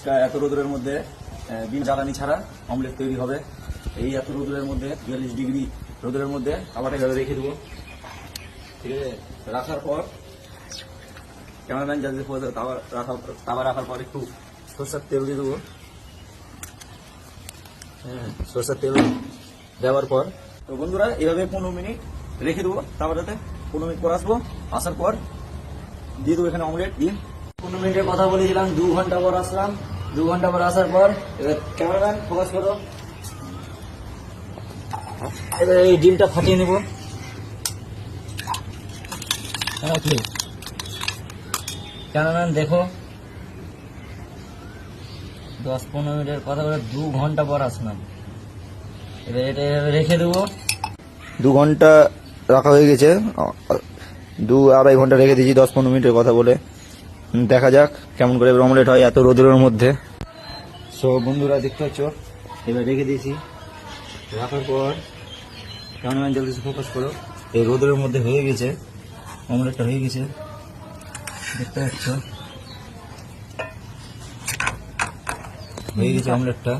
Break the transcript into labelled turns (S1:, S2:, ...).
S1: আজকে এত রোদের মধ্যে বিন জ্বালানি ছাড়া অমলেট তৈরি হবে। এই এত রোদের মধ্যে, বিয়াল্লিশ ডিগ্রি রোদের মধ্যে, খাবারটা এভাবে রেখে দেবো। ঠিক আছে? রাখার পর ক্যামেরাম্যান যাদের তাওয়া রাখা তাওয়া রাখার পর একটু সরষের তেল দিয়ে দেবো। হ্যাঁ সরষের তেল দেওয়ার পর। তো বন্ধুরা, এভাবে পনেরো মিনিট রেখে দেবো তারপরে পনেরো মিনিট পর আসব। আসার পর দিয়ে দেবো এখানে অমলেট দিন পনেরো মিনিটের কথা বলেছিলাম, দু ঘণ্টা পর আসলাম। দু ঘণ্টা পর আসার পর, এবার ক্যামেরাম্যান ফোকাস করো। এবার এই ডিমটা ফাটিয়ে নেব। ক্যামেরাম্যান দেখো। দশ পনেরো মিনিটের কথা বলে দু ঘণ্টা পর আসলাম। এবার এটা এভাবে রেখে দেবো।
S2: দু ঘণ্টা রাখা হয়ে গেছে। দু আড়াই ঘণ্টা রেখে দিয়েছি দশ পনেরো মিনিটের কথা বলে। দেখা যাক কেমন করে অমলেট হয় এত রোদের মধ্যে। সো বন্ধুরা, দেখতে পাচ্ছ?
S1: এবার রেখে দিয়েছি। রাখার পর ক্যামেরাম্যান জলদি ফোকাস করো। এই রোদের মধ্যে হয়ে গেছে। অমলেটটা হয়ে গেছে। দেখতে পাচ্ছ? হয়ে গেছে অমলেটটা